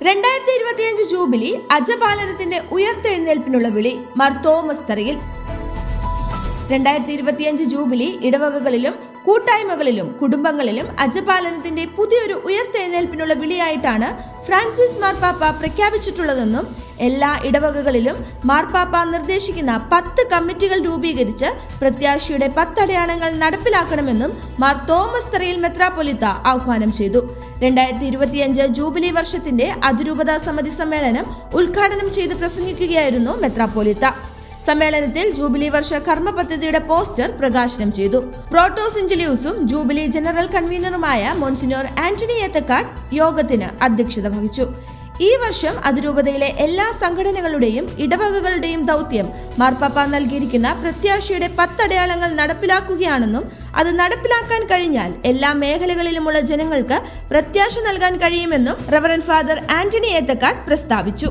രണ്ടായിരത്തി ഇരുപത്തിയഞ്ച് ജൂബിലി അജപാലനത്തിന്റെ ഉയർത്തെഴുന്നേൽപ്പിനുള്ള വിളി മാർ തോമസ് തറയിൽ. രണ്ടായിരത്തി ഇരുപത്തിയഞ്ച് ജൂബിലി ഇടവകകളിലും കൂട്ടായ്മകളിലും കുടുംബങ്ങളിലും അജപാലനത്തിന്റെ പുതിയൊരു ഉയർത്തെഴുന്നേൽപ്പിനുള്ള വിളിയായിട്ടാണ് ഫ്രാൻസിസ് മാർപ്പാപ്പ പ്രഖ്യാപിച്ചിട്ടുള്ളതെന്നും എല്ലാ ഇടവകകളിലും മാർപ്പാപ്പ നിർദ്ദേശിക്കുന്ന പത്ത് കമ്മിറ്റികൾ രൂപീകരിച്ച് പ്രത്യാശയുടെ പത്തടയാളങ്ങൾ നടപ്പിലാക്കണമെന്നും മാർ തോമസ് തറയിൽ മെത്രാപൊലിത്ത ആഹ്വാനം ചെയ്തു. രണ്ടായിരത്തി ഇരുപത്തിയഞ്ച് ജൂബിലി വർഷത്തിന്റെ അതിരൂപതാ സമിതി സമ്മേളനം ഉദ്ഘാടനം ചെയ്ത് പ്രസംഗിക്കുകയായിരുന്നു മെത്രാപ്പൊലിത്ത. സമ്മേളനത്തിൽ ജൂബിലി വർഷ കർമ്മ പദ്ധതിയുടെ പോസ്റ്റർ പ്രകാശനം ചെയ്തു. പ്രോട്ടോസ് ഇഞ്ചലിയൂസും ജൂബിലി ജനറൽ കൺവീനറുമായ മോൺസിനോർ ആന്റണി ഏത്തക്കാട് യോഗത്തിന് അധ്യക്ഷത വഹിച്ചു. ഈ വർഷം അതിരൂപതയിലെ എല്ലാ സംഘടനകളുടെയും ഇടവകകളുടെയും ദൗത്യം മാർപ്പാപ്പ നൽകിയിരിക്കുന്ന പ്രത്യാശയുടെ പത്തടയാളങ്ങൾ നടപ്പിലാക്കുകയാണെന്നും അത് നടപ്പിലാക്കാൻ കഴിഞ്ഞാൽ എല്ലാ മേഖലകളിലുമുള്ള ജനങ്ങൾക്ക് പ്രത്യാശ നൽകാൻ കഴിയുമെന്നും റവറൻ ഫാദർ ആന്റണി ഏത്തക്കാട് പ്രസ്താവിച്ചു.